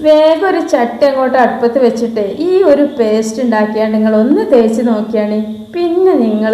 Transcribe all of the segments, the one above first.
വേഗം ഒരു ചട്ടി അങ്ങോട്ട് അടുപ്പത്ത് വെച്ചിട്ട് ഈ ഒരു പേസ്റ്റ് ഉണ്ടാക്കിയാൽ നിങ്ങൾ ഒന്ന് തേച്ച് നോക്കിയാണ്. പിന്നെ നിങ്ങൾ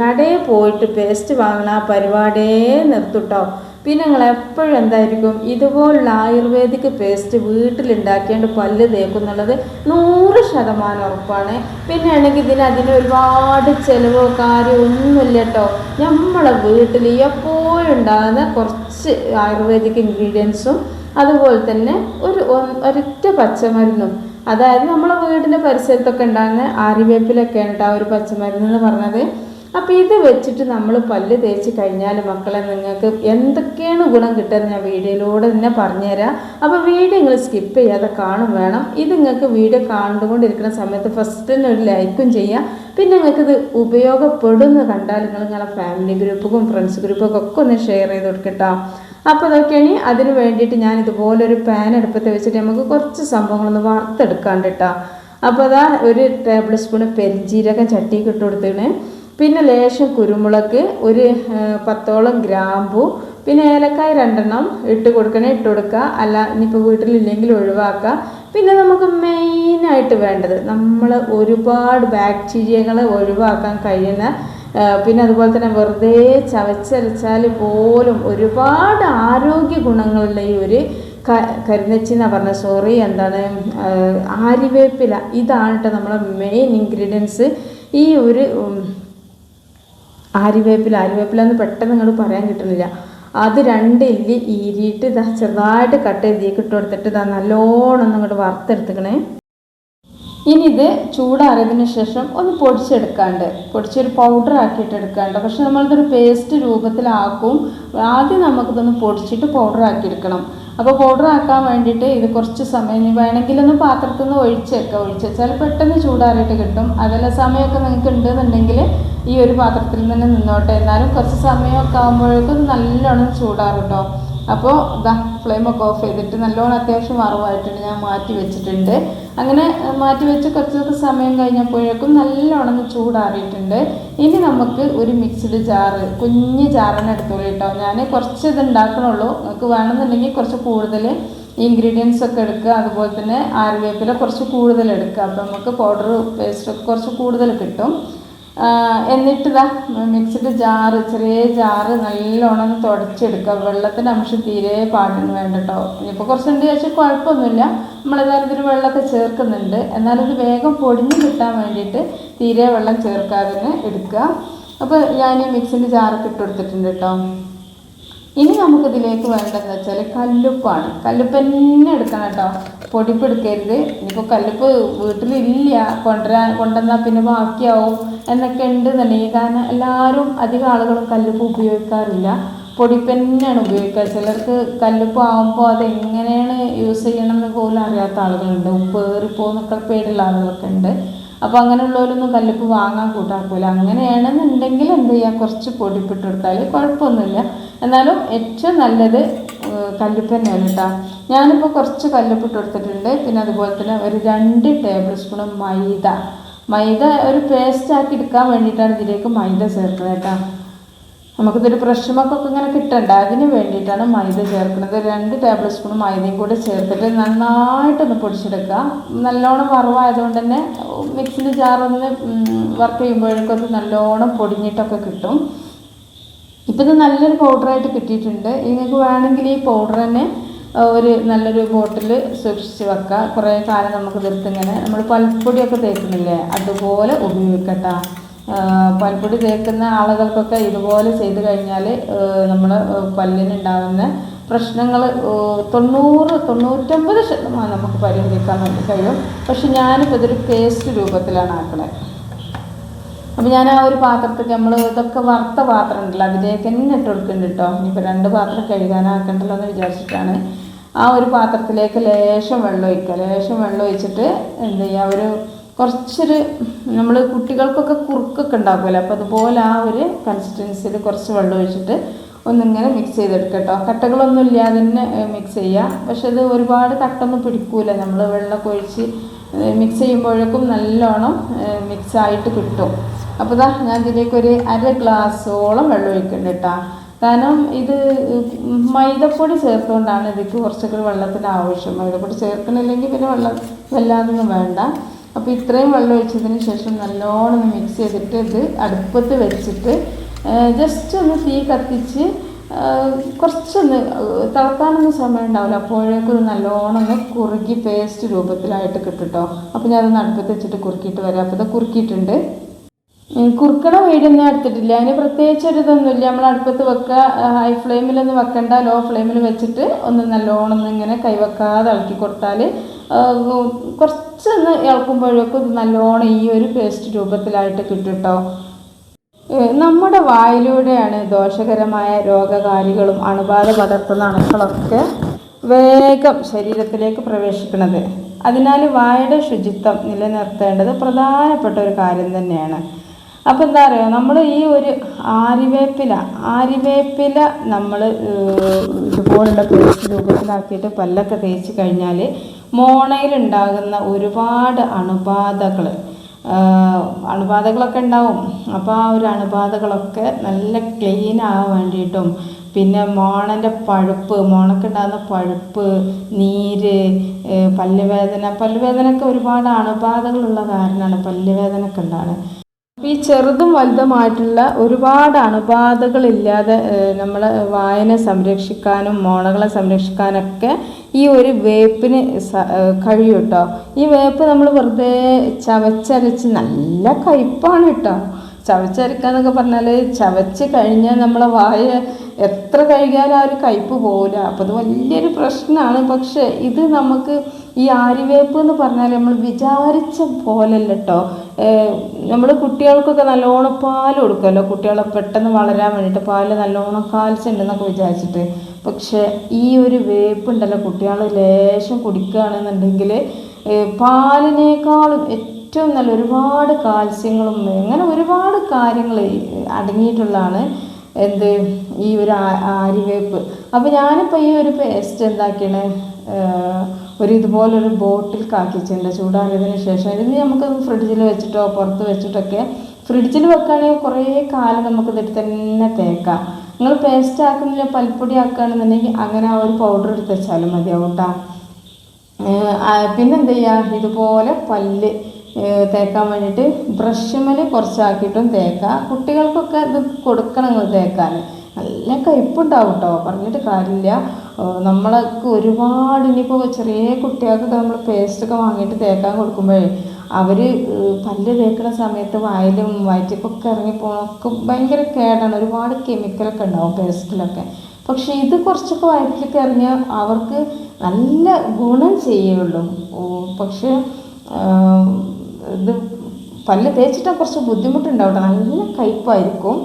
കടയിൽ പോയിട്ട് പേസ്റ്റ് വാങ്ങണ പരിപാടിയേ നിർത്തുട്ടോ. പിന്നെ നിങ്ങൾ എപ്പോഴും എന്തായിരിക്കും? ഇതുപോലുള്ള ആയുർവേദിക് പേസ്റ്റ് വീട്ടിലുണ്ടാക്കിയാണ്ട് പല്ല് തേക്കുന്നുള്ളത് നൂറ് ശതമാനം ഉറപ്പാണ്. പിന്നെ ആണെങ്കിൽ ഇതിന് അതിന് ഒരുപാട് ചിലവോ കാര്യമോ ഒന്നുമില്ല കേട്ടോ നമ്മളെ വീട്ടിൽ എപ്പോഴും ഉണ്ടാകുന്ന കുറച്ച് ആയുർവേദിക് ഇൻഗ്രീഡിയൻസും അതുപോലെ തന്നെ ഒരു ഒരൊറ്റ പച്ചമരുന്നും. അതായത് നമ്മളെ വീടിന്റെ പരിസരത്തൊക്കെ ഉണ്ടാകുന്ന ആര്യവേപ്പിലൊക്കെയാണ് കേട്ടോ ഒരു പച്ചമരുന്ന് എന്ന് പറഞ്ഞത്. അപ്പോൾ ഇത് വെച്ചിട്ട് നമ്മൾ പല്ല് തേച്ച് കഴിഞ്ഞാൽ മക്കളെ നിങ്ങൾക്ക് എന്തൊക്കെയാണ് ഗുണം കിട്ടുന്നത് ഞാൻ വീഡിയോയിലൂടെ തന്നെ പറഞ്ഞുതരാം. അപ്പോൾ വീഡിയോ നിങ്ങൾ സ്കിപ്പ് ചെയ്യാതെ കാണും വേണം. ഇത് നിങ്ങൾക്ക് വീഡിയോ കണ്ടുകൊണ്ടിരിക്കുന്ന സമയത്ത് ഫസ്റ്റ് തന്നെ ഒരു ലൈക്കും ചെയ്യാം. പിന്നെ നിങ്ങൾക്ക് ഇത് ഉപയോഗപ്പെടുമെന്ന് കണ്ടാൽ നിങ്ങൾ നിങ്ങളെ ഫാമിലി ഗ്രൂപ്പും ഫ്രണ്ട്സ് ഗ്രൂപ്പൊക്കെ ഒക്കെ ഒന്ന് ഷെയർ ചെയ്ത് കൊടുക്കട്ടോ അപ്പോൾ അതൊക്കെയാണ് അതിന് വേണ്ടിയിട്ട് ഞാൻ ഇതുപോലൊരു പാൻ അടുപ്പത്ത് വെച്ചിട്ട് നമുക്ക് കുറച്ച് സംഭവങ്ങളൊന്ന് വറുത്തെടുക്കാണ്ട് കേട്ടോ അപ്പോൾ അതാ ഒരു ടേബിൾ സ്പൂൺ പെരിഞ്ജീരകം ചട്ടിക്ക് ഇട്ട് കൊടുത്തേണ് പിന്നെ ലേശം കുരുമുളക് ഒരു പത്തോളം ഗ്രാമ്പു പിന്നെ ഏലക്കായ രണ്ടെണ്ണം ഇട്ട് കൊടുക്കണേ ഇട്ട് കൊടുക്കുക അല്ല ഇനിയിപ്പോൾ വീട്ടിലില്ലെങ്കിൽ ഒഴിവാക്കുക പിന്നെ നമുക്ക് മെയിനായിട്ട് വേണ്ടത് നമ്മൾ ഒരുപാട് ബാക്ടീരിയകൾ ഒഴിവാക്കാൻ കഴിയുന്ന പിന്നെ അതുപോലെ തന്നെ വെറുതെ ചവച്ചരച്ചാൽ പോലും ഒരുപാട് ആരോഗ്യ ഗുണങ്ങളുള്ള ഈ ഒരു കരിനച്ചി എന്നാ പറഞ്ഞ സോറി എന്താണ് ആരിവേപ്പില ഇതാണ് കേട്ടോ നമ്മളെ മെയിൻ ഇൻഗ്രീഡിയൻസ് ഈ ഒരു ആരിവേപ്പില ആര്യവേപ്പില എന്ന് പെട്ടെന്ന് നിങ്ങൾ പറയാൻ കിട്ടുന്നില്ല. അത് രണ്ട് ഇല്ലി ഈരിയിട്ട് ഇതാ ചെറുതായിട്ട് കട്ട് ചെയ്ത് ഇട്ട് കൊടുത്തിട്ട് ഇതാ നല്ലോണം ഒന്ന് ഇങ്ങോട്ട് വറുത്തെടുത്തുക്കണേ. ഇനി ഇത് ചൂടാറിയതിന് ശേഷം ഒന്ന് പൊടിച്ചെടുക്കാണ്ട്. പൊടിച്ചൊരു പൗഡർ ആക്കിയിട്ട് എടുക്കാണ്ട്. പക്ഷെ നമ്മളിതൊരു പേസ്റ്റ് രൂപത്തിലാക്കും. ആദ്യം നമുക്കിതൊന്ന് പൊടിച്ചിട്ട് പൗഡർ ആക്കി എടുക്കണം. അപ്പോൾ പൗഡർ ആക്കാൻ വേണ്ടിയിട്ട് ഇത് കുറച്ച് സമയം ഇനി വേണമെങ്കിലൊന്ന് പാത്രത്തിൽ നിന്ന് ഒഴിച്ചേക്കാം. ഒഴിച്ചാൽ പെട്ടെന്ന് ചൂടാറിയിട്ട് കിട്ടും. അതല്ല സമയമൊക്കെ നിങ്ങൾക്ക് ഉണ്ടെന്നുണ്ടെങ്കിൽ ഈ ഒരു പാത്രത്തിൽ തന്നെ നിന്നോട്ടെ. എന്നാലും കുറച്ച് സമയമൊക്കെ ആകുമ്പോഴേക്കും നല്ലോണം ചൂടാറും കേട്ടോ അപ്പോൾ ഇതാ ഫ്ലെയിമൊക്കെ ഓഫ് ചെയ്തിട്ട് നല്ലോണം അത്യാവശ്യം വറവായിട്ടുണ്ട്. ഞാൻ മാറ്റി വെച്ചിട്ടുണ്ട്. അങ്ങനെ മാറ്റി വെച്ച് കുറച്ചൊക്കെ സമയം കഴിഞ്ഞപ്പോഴേക്കും നല്ലോണം ചൂടാറിയിട്ടുണ്ട്. ഇനി നമുക്ക് ഒരു മിക്സ്ഡ് ജാറ് കുഞ്ഞ് ജാറിന് എടുത്തോളൂ കേട്ടോ. ഞാൻ കുറച്ച് ഇത് ഉണ്ടാക്കണുള്ളൂ നിങ്ങൾക്ക് വേണമെന്നുണ്ടെങ്കിൽ കുറച്ച് കൂടുതൽ ഇൻഗ്രീഡിയൻസ് ഒക്കെ എടുക്കുക. അതുപോലെ തന്നെ ആര്യവേപ്പില കുറച്ച് കൂടുതൽ എടുക്കുക. അപ്പോൾ നമുക്ക് പൗഡർ പേസ്റ്റ് ഒക്കെ കുറച്ച് കൂടുതൽ കിട്ടും. ആ, എന്നിട്ട് ഇതാ മിക്സിഡ് ജാറ് ചെറിയ ജാറ് നല്ലോണം തുടച്ചെടുക്കുക. വെള്ളത്തിന്റെ അംശം തീരെ പാടിന് വേണ്ട കേട്ടോ ഇനിയിപ്പോൾ കുറച്ചുണ്ട് ചോദിച്ചാൽ കുഴപ്പമൊന്നുമില്ല. നമ്മളേതായാലും ഇതിൽ വെള്ളമൊക്കെ ചേർക്കുന്നുണ്ട്. എന്നാലും ഇത് വേഗം പൊടിഞ്ഞ് കിട്ടാൻ വേണ്ടിയിട്ട് തീരെ വെള്ളം ചേർക്കാതെ തന്നെ എടുക്കുക. അപ്പോൾ ഞാൻ മിക്സിന്റെ ജാറൊക്കെ ഇട്ട് കൊടുത്തിട്ടുണ്ട് കേട്ടോ. ഇനി നമുക്കിതിലേക്ക് വേണ്ടതെന്ന് വെച്ചാൽ കല്ലുപ്പാണ്. കല്ലുപ്പ് തന്നെ എടുക്കണം കേട്ടോ. പൊടിപ്പ് എടുക്കരുത്. ഇനിയിപ്പോൾ കല്ലുപ്പ് വീട്ടിലില്ല. കൊണ്ടുവരാൻ കൊണ്ടുവന്നാൽ പിന്നെ ബാക്കിയാവും. എന്നൊക്കെ ഉണ്ട് ഉണ്ടെന്നുണ്ടെങ്കിൽ കാരണം എല്ലാവരും അധികം ആളുകളും കല്ലുപ്പ് ഉപയോഗിക്കാറില്ല. പൊടിപ്പന്നെയാണ് ഉപയോഗിക്കുക. ചിലർക്ക് കല്ലുപ്പ് ആകുമ്പോൾ അത് എങ്ങനെയാണ് യൂസ് ചെയ്യണം എന്ന് പോലും അറിയാത്ത ആളുകളുണ്ട്. ഉപ്പ് ഏറിപ്പോന്നൊക്കെ പേരുള്ള ആളുകളൊക്കെ ഉണ്ട്. അപ്പോൾ അങ്ങനെയുള്ളവരൊന്നും കല്ലുപ്പ് വാങ്ങാൻ കൂട്ടാക്കൂല. അങ്ങനെയാണെന്നുണ്ടെങ്കിൽ എന്ത് ചെയ്യുക കുറച്ച് പൊടിപ്പിട്ട് കൊടുത്താൽ കുഴപ്പമൊന്നുമില്ല. എന്നാലും ഏറ്റവും നല്ലത് കല്ലുപ്പ് തന്നെയാണ് കേട്ടോ. ഞാനിപ്പോൾ കുറച്ച് കല്ലുപ്പ് ഇട്ട് കൊടുത്തിട്ടുണ്ട്. പിന്നെ അതുപോലെ തന്നെ ഒരു രണ്ട് ടേബിൾ സ്പൂൺ മൈദ. മൈദ ഒരു പേസ്റ്റ് ആക്കി എടുക്കാൻ വേണ്ടിയിട്ടാണ് ഇതിലേക്ക് മൈദ ചേർക്കുന്നത് കേട്ടോ. നമുക്കിതൊരു പ്രഷമൊക്കെ ഇങ്ങനെ കിട്ടണ്ട. അതിന് വേണ്ടിയിട്ടാണ് മൈദ ചേർക്കുന്നത്. രണ്ട് ടേബിൾ സ്പൂൺ മൈദയും കൂടി ചേർത്തിട്ട് നന്നായിട്ടൊന്ന് പൊടിച്ചെടുക്കുക. നല്ലോണം വറവായതുകൊണ്ട് തന്നെ മിക്സിന്റെ ജാറൊന്ന് വർക്ക് ചെയ്യുമ്പോഴേക്കും അത് നല്ലോണം പൊടിഞ്ഞിട്ടൊക്കെ കിട്ടും. ഇപ്പം ഇത് നല്ലൊരു പൗഡറായിട്ട് കിട്ടിയിട്ടുണ്ട്. നിങ്ങൾക്ക് വേണമെങ്കിൽ ഈ പൗഡർ തന്നെ ഒരു നല്ലൊരു ബോട്ടിൽ സൂക്ഷിച്ച് വെക്കുക കുറേ കാലം നമുക്ക് ഇങ്ങനെ നമ്മൾ പൽപ്പൊടിയൊക്കെ തേക്കുന്നില്ലേ? അതുപോലെ ഉപയോഗിക്കട്ടോ. പൽപ്പൊടി തേക്കുന്ന ആളുകൾക്കൊക്കെ ഇതുപോലെ ചെയ്ത് കഴിഞ്ഞാൽ നമ്മൾ പല്ലിനുണ്ടാകുന്ന പ്രശ്നങ്ങൾ തൊണ്ണൂറ് തൊണ്ണൂറ്റമ്പത് ശതമാനം നമുക്ക് പരിഹരിക്കാൻ വേണ്ടി കഴിയും. പക്ഷെ ഞാനിപ്പോൾ ഇതൊരു പേസ്റ്റ് രൂപത്തിലാണ് ആക്കണത് അപ്പോൾ ഞാൻ ആ ഒരു പാത്രത്തിൽ നമ്മൾ ഇതൊക്കെ വറുത്ത പാത്രം ഉണ്ടല്ലോ അതിലേക്ക് തന്നെ ഇട്ട് കൊടുക്കുന്നുണ്ട് കേട്ടോ ഇനിയിപ്പോൾ രണ്ട് പാത്രം കഴുകാനാക്കണ്ടല്ലോ എന്ന് വിചാരിച്ചിട്ടാണ്. ആ ഒരു പാത്രത്തിലേക്ക് ലേശം വെള്ളം ഒഴിക്കുക ലേശം വെള്ളം ഒഴിച്ചിട്ട് എന്ത് ചെയ്യുക ഒരു കുറച്ചൊരു നമ്മൾ കുട്ടികൾക്കൊക്കെ കുറുക്കൊക്കെ ഉണ്ടാക്കുമല്ലോ അപ്പോൾ അതുപോലെ ആ ഒരു കൺസിസ്റ്റൻസിയിൽ കുറച്ച് വെള്ളം ഒഴിച്ചിട്ട് ഒന്നിങ്ങനെ മിക്സ് ചെയ്തെടുക്കുക കേട്ടോ കട്ടകളൊന്നും ഇല്ലാതെ തന്നെ മിക്സ് ചെയ്യുക പക്ഷെ അത് ഒരുപാട് കട്ടൊന്നും പിടിക്കൂല. നമ്മൾ വെള്ളമൊക്കെ ഒഴിച്ച് മിക്സ് ചെയ്യുമ്പോഴേക്കും നല്ലോണം മിക്സ് ആയിട്ട് കിട്ടും. അപ്പോൾ ദാ ഞാൻ ഇതിലേക്ക് ഒരു അര ഗ്ലാസ്സോളം വെള്ളം ഒഴിക്കുന്നുണ്ട് കേട്ടോ കാരണം ഇത് മൈദപ്പൊടി ചേർത്തുകൊണ്ടാണ് ഇതിക്ക് കുറച്ചൊക്കെ വെള്ളത്തിന്റെ ആവശ്യം. മൈദപ്പൊടി ചേർക്കണില്ലെങ്കിൽ പിന്നെ വെള്ളം വല്ലാതൊന്നും വേണ്ട. അപ്പോൾ ഇത്രയും വെള്ളം ഒഴിച്ചതിന് ശേഷം നല്ലോണം മിക്സ് ചെയ്തിട്ട് ഇത് അടുപ്പത്ത് വെച്ചിട്ട് ജസ്റ്റ് ഒന്ന് തീ കത്തിച്ച് കുറച്ചൊന്ന് തിളക്കാനൊന്നും സമയം ഉണ്ടാവില്ല. അപ്പോഴേക്കും ഇത് നല്ലോണം ഒന്ന് കുറുകി പേസ്റ്റ് രൂപത്തിലായിട്ട് കിട്ടും കേട്ടോ അപ്പോൾ ഞാനത് അടുപ്പത്ത് വെച്ചിട്ട് കുറുക്കിയിട്ട് വരാം. അപ്പോൾ ഇത് കുറുക്കിയിട്ടുണ്ട്. കുറുക്കണ വീടൊന്നും എടുത്തിട്ടില്ല. അതിന് പ്രത്യേകിച്ച് ഒരു ഇതൊന്നുമില്ല. നമ്മൾ അടുപ്പത്ത് വെക്കുക ഹൈ ഫ്ലെയിമിലൊന്നും വെക്കണ്ട. ലോ ഫ്ലെയിമിൽ വെച്ചിട്ട് ഒന്ന് നല്ലോണം ഇങ്ങനെ കൈവെക്കാതെ ഇളക്കി കൊടുത്താൽ കുറച്ചൊന്ന് ഇളക്കുമ്പോഴേക്കും ഇത് നല്ലോണം ഈ ഒരു പേസ്റ്റ് രൂപത്തിലായിട്ട് കിട്ടും കേട്ടോ നമ്മുടെ വായിലൂടെയാണ് ദോഷകരമായ രോഗകാരികളും അണുബാധ പടർത്തുന്ന അണുക്കളൊക്കെ വേഗം ശരീരത്തിലേക്ക് പ്രവേശിക്കുന്നത്. അതിനാൽ വായുടെ ശുചിത്വം നിലനിർത്തേണ്ടത് പ്രധാനപ്പെട്ട ഒരു കാര്യം തന്നെയാണ്. അപ്പോൾ എന്താ പറയുക നമ്മൾ ഈ ഒരു ആരിവേപ്പില ആരിവേപ്പില നമ്മൾ ഇതുപോലുള്ള പേസ്റ്റ് രൂപത്തിലാക്കിയിട്ട് പല്ലൊക്കെ തേച്ച് കഴിഞ്ഞാൽ മോണയിലുണ്ടാകുന്ന ഒരുപാട് അണുബാധകൾ അണുബാധകളൊക്കെ ഉണ്ടാവും. അപ്പോൾ ആ ഒരു അണുബാധകളൊക്കെ നല്ല ക്ലീൻ ആവാൻ വേണ്ടിയിട്ടും പിന്നെ മോണന്റെ പഴുപ്പ് മോണക്കുണ്ടാകുന്ന പഴുപ്പ് നീര് പല്ലുവേദന പല്ലുവേദനയൊക്കെ ഒരുപാട് അണുബാധകളുള്ള കാരണമാണ് പല്ലുവേദനയൊക്കെ ഉണ്ടാകുന്നത് ഈ ചെറുതും വലുതുമായിട്ടുള്ള ഒരുപാട് അണുബാധകളില്ലാതെ നമ്മൾ വായന സംരക്ഷിക്കാനും മോണകളെ സംരക്ഷിക്കാനൊക്കെ ഈ ഒരു വേപ്പിന് കഴിയും കേട്ടോ ഈ വേപ്പ് നമ്മൾ വെറുതെ ചവച്ചരച്ച് നല്ല കയ്പ്പാണ് കേട്ടോ ചവച്ചരക്കാന്നൊക്കെ പറഞ്ഞാൽ ചവച്ച് കഴിഞ്ഞാൽ നമ്മളെ വായ എത്ര കഴുകിയാലും ആ ഒരു കയ്പ്പ് പോകില്ല അപ്പോൾ അത് വലിയൊരു പ്രശ്നമാണ് പക്ഷേ ഇത് നമുക്ക് ഈ ആര്യവേപ്പ് എന്ന് പറഞ്ഞാൽ നമ്മൾ വിചാരിച്ച പോലല്ല കേട്ടോ നമ്മൾ കുട്ടികൾക്കൊക്കെ നല്ലോണം പാൽ കൊടുക്കുമല്ലോ കുട്ടികളെ പെട്ടെന്ന് വളരാൻ വേണ്ടിയിട്ട് പാൽ നല്ലോണം കാൽസ്യം ഉണ്ടെന്നൊക്കെ വിചാരിച്ചിട്ട്. പക്ഷേ ഈ ഒരു വേപ്പ് ഉണ്ടല്ലോ കുട്ടികൾ ലേശം കുടിക്കുകയാണെന്നുണ്ടെങ്കിൽ പാലിനേക്കാളും ഏറ്റവും നല്ല ഒരുപാട് കാൽസ്യങ്ങളും അങ്ങനെ ഒരുപാട് കാര്യങ്ങൾ അടങ്ങിയിട്ടുള്ളതാണ് എന്ത് ഈ ഒരു ആരിവേപ്പ്. അപ്പോൾ ഞാനിപ്പോൾ ഈ ഒരു പേസ്റ്റ് എന്താക്കിയാണ് ഒരു ഇതുപോലൊരു ബോട്ടിൽ കാക്കിച്ചിട്ടുണ്ട് ചൂടാറിയതിന് ശേഷം ഇത് നമുക്ക് ഫ്രിഡ്ജിൽ വെച്ചിട്ടോ പുറത്ത് വെച്ചിട്ടൊക്കെ ഫ്രിഡ്ജിൽ വെക്കുകയാണെങ്കിൽ കുറേ കാലം നമുക്ക് ഇതിട്ട് തന്നെ തേക്കാം. നിങ്ങൾ പേസ്റ്റ് ആക്കുന്നില്ല പൽപ്പൊടി ആക്കുകയാണെന്നുണ്ടെങ്കിൽ അങ്ങനെ ആ ഒരു പൗഡർ എടുത്ത് വെച്ചാലും മതിയാവും കേട്ടോ പിന്നെന്ത് ചെയ്യുക ഇതുപോലെ പല്ല് തേക്കാൻ വേണ്ടിയിട്ട് ബ്രഷുമൽ കുറച്ചാക്കിയിട്ടും തേക്കാം. കുട്ടികൾക്കൊക്കെ ഇത് കൊടുക്കണം നിങ്ങൾ തേക്കാൻ നല്ല കയ്പുണ്ടാവും കേട്ടോ പറഞ്ഞിട്ട് കാര്യമില്ല. നമ്മളൊക്കെ ഒരുപാട് ഇനിയിപ്പോൾ ചെറിയ കുട്ടികൾക്ക് നമ്മൾ പേസ്റ്റൊക്കെ വാങ്ങിയിട്ട് തേക്കാൻ കൊടുക്കുമ്പോഴേ അവർ പല്ല് തേക്കുന്ന സമയത്ത് വായിലും വയറ്റിക്കൊക്കെ ഇറങ്ങിപ്പോണൊക്കെ ഭയങ്കര കേടാണ്. ഒരുപാട് കെമിക്കലൊക്കെ ഉണ്ടാവും പേസ്റ്റിലൊക്കെ പക്ഷെ ഇത് കുറച്ചൊക്കെ വയറ്റിലൊക്കെ ഇറങ്ങിയാൽ അവർക്ക് നല്ല ഗുണം ചെയ്യുള്ളൂ. പക്ഷേ ഇത് പല്ല് തേച്ചിട്ട് കുറച്ച് ബുദ്ധിമുട്ടുണ്ടാവും കേട്ടോ. നല്ല കയ്പായിരിക്കും.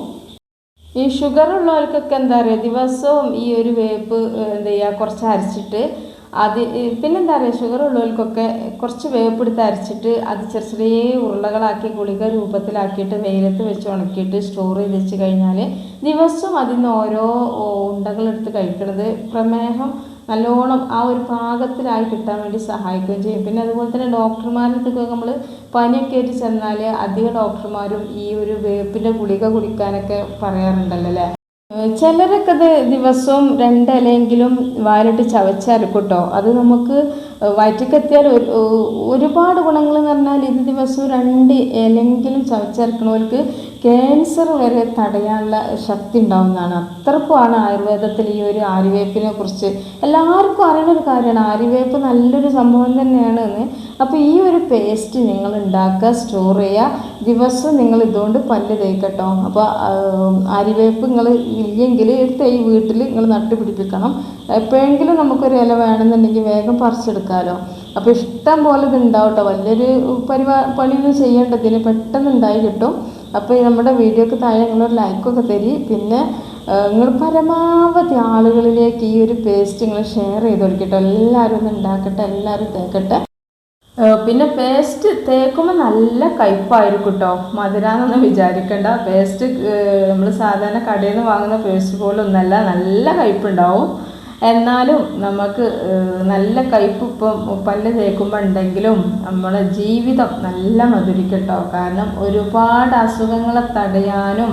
ഈ ഷുഗർ ഉള്ളവർക്കൊക്കെ എന്താ പറയുക ദിവസവും ഈ ഒരു വേപ്പ് എന്താ ചെയ്യുക കുറച്ച് അരച്ചിട്ട് അത് പിന്നെന്താ പറയുക ഷുഗർ ഉള്ളവർക്കൊക്കെ കുറച്ച് വേപ്പ് എടുത്ത് അരച്ചിട്ട് അത് ചെറിയ ചെറിയ ഉരുളകളാക്കി ഗുളിക രൂപത്തിലാക്കിയിട്ട് വെയിലത്ത് വെച്ച് ഉണക്കിയിട്ട് സ്റ്റോർ ചെയ്ത് വെച്ച് കഴിഞ്ഞാൽ ദിവസവും അതിൽ നിന്ന് ഓരോ ഉണ്ടകളെടുത്ത് കഴിക്കണത് പ്രമേഹം നല്ലോണം ആ ഒരു പാകത്തിലായി കിട്ടാൻ വേണ്ടി സഹായിക്കുകയും ചെയ്യും. പിന്നെ അതുപോലെ തന്നെ ഡോക്ടർമാരുടെ നമ്മൾ പനിയൊക്കെ ആയിട്ട് ചെന്നാൽ അധിക ഡോക്ടർമാരും ഈ ഒരു വേപ്പിന്റെ ഗുളിക കുടിക്കാനൊക്കെ പറയാറുണ്ടല്ലോ അല്ലേ? ചിലരൊക്കെ അത് ദിവസവും രണ്ടിലെങ്കിലും വാരിട്ട് ചവച്ചരക്കും കേട്ടോ. അത് നമുക്ക് വയറ്റിക്കെത്തിയാൽ ഒരു ഒരുപാട് ഗുണങ്ങൾ എന്ന് പറഞ്ഞാൽ ഇത് ദിവസവും രണ്ട് ഇലെങ്കിലും ചവച്ചരക്കണവർക്ക് ക്യാൻസർ വരെ തടയാനുള്ള ശക്തി ഉണ്ടാവുന്നതാണ്. അത്രക്കുമാണ് ആയുർവേദത്തിൽ ഈ ഒരു ആര്യവേപ്പിനെ കുറിച്ച് എല്ലാവർക്കും അറിയുന്ന ഒരു കാര്യമാണ്. ആര്യവേപ്പ് നല്ലൊരു സംഭവം തന്നെയാണ് എന്ന് അപ്പോൾ ഈ ഒരു പേസ്റ്റ് നിങ്ങൾ ഉണ്ടാക്കുക സ്റ്റോർ ചെയ്യുക. ദിവസം നിങ്ങൾ ഇതുകൊണ്ട് പല്ല് തേക്കട്ടോ. അപ്പോൾ ആര്യവേപ്പ് നിങ്ങൾ ഇല്ലെങ്കിൽ ഒരു തൈ വീട്ടിൽ നിങ്ങൾ നട്ടുപിടിപ്പിക്കണം. എപ്പോഴെങ്കിലും നമുക്കൊരു ഇല വേണമെന്നുണ്ടെങ്കിൽ വേഗം പറിച്ചെടുക്കാമല്ലോ അപ്പോൾ ഇഷ്ടം പോലെ ഇത് ഉണ്ടാവട്ടോ വലിയൊരു പരിപാ പണിയൊന്നും ചെയ്യേണ്ടതിന് പെട്ടെന്ന് ഉണ്ടായി കിട്ടും. അപ്പോൾ നമ്മുടെ വീഡിയോക്ക് താഴെ നിങ്ങളൊരു ലൈക്കൊക്കെ തരി. പിന്നെ നിങ്ങൾ പരമാവധി ആളുകളിലേക്ക് ഈ ഒരു പേസ്റ്റ് നിങ്ങൾ ഷെയർ ചെയ്ത് കൊടുക്കട്ടോ. എല്ലാവരും ഒന്ന് ഉണ്ടാക്കട്ടെ എല്ലാവരും തേക്കട്ടെ. പിന്നെ പേസ്റ്റ് തേക്കുമ്പോൾ നല്ല കയ്പായിരിക്കും കേട്ടോ മധുരാന്നൊന്നും വിചാരിക്കണ്ട. പേസ്റ്റ് നമ്മൾ സാധാരണ കടയിൽ നിന്ന് വാങ്ങുന്ന പേസ്റ്റ് പോലൊന്നല്ല. നല്ല കയ്പുണ്ടാവും എന്നാലും നമുക്ക് നല്ല കയ്പ് ഇപ്പം പല്ല് തേക്കുമ്പോൾ ഉണ്ടെങ്കിലും നമ്മളെ ജീവിതം നല്ല മധുരിക്കട്ടോ. കാരണം ഒരുപാട് അസുഖങ്ങളെ തടയാനും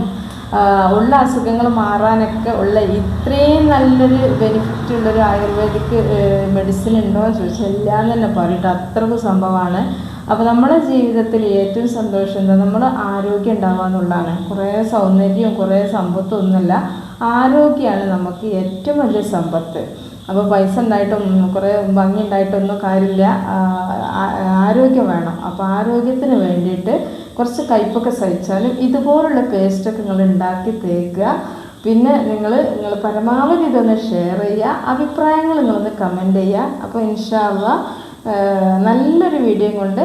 ഉള്ള അസുഖങ്ങൾ മാറാനൊക്കെ ഉള്ള ഇത്രയും നല്ലൊരു ബെനിഫിറ്റ് ഉള്ളൊരു ആയുർവേദിക് മെഡിസിൻ ഉണ്ടോ എന്ന് ചോദിച്ചാൽ ഇല്ല തന്നെ പറയട്ടെ അത്രയ്ക്ക് സംഭവമാണ്. അപ്പോൾ നമ്മുടെ ജീവിതത്തിൽ ഏറ്റവും സന്തോഷം എന്താ? നമ്മൾ ആരോഗ്യം ഉണ്ടാവുക എന്നുള്ളതാണ് കുറേ സൗന്ദര്യവും കുറേ സമ്പത്തും ഒന്നുമല്ല. ആരോഗ്യമാണ് നമുക്ക് ഏറ്റവും വലിയ സമ്പത്ത്. അപ്പോൾ പൈസ ഉണ്ടായിട്ടും കുറേ ഭംഗി ഉണ്ടായിട്ടൊന്നും കാര്യമില്ല. ആരോഗ്യം വേണം. അപ്പോൾ ആരോഗ്യത്തിന് വേണ്ടിയിട്ട് കുറച്ച് കയ്പൊക്കെ സഹിച്ചാലും ഇതുപോലുള്ള പേസ്റ്റൊക്കെ നിങ്ങൾ ഉണ്ടാക്കി തേക്കുക. പിന്നെ നിങ്ങൾ നിങ്ങൾ പരമാവധി ഇതൊന്ന് ഷെയർ ചെയ്യുക. അഭിപ്രായങ്ങൾ നിങ്ങളൊന്ന് കമന്റ് ചെയ്യുക. അപ്പോൾ ഇൻഷാല്ല നല്ലൊരു വീഡിയോ കൊണ്ട്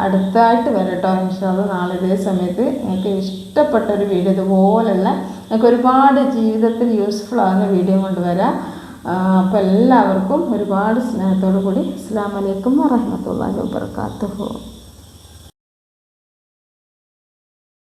അടുത്തായിട്ട് വരട്ടോ ഇൻഷാള്ള നാളെ ഇതേ സമയത്ത് നിങ്ങൾക്ക് ഇഷ്ടപ്പെട്ട ഒരു വീഡിയോ ഇതുപോലുള്ള നിങ്ങൾക്ക് ഒരുപാട് ജീവിതത്തിൽ യൂസ്ഫുൾ ആകുന്ന വീഡിയോ കൊണ്ട് വരാം അപ്പോൾ എല്ലാവർക്കും ഒരുപാട് സ്നേഹത്തോടു കൂടി അസ്സാം വലൈക്കും വറഹമത്തല്ലാ വാബർക്കാത്തുഹു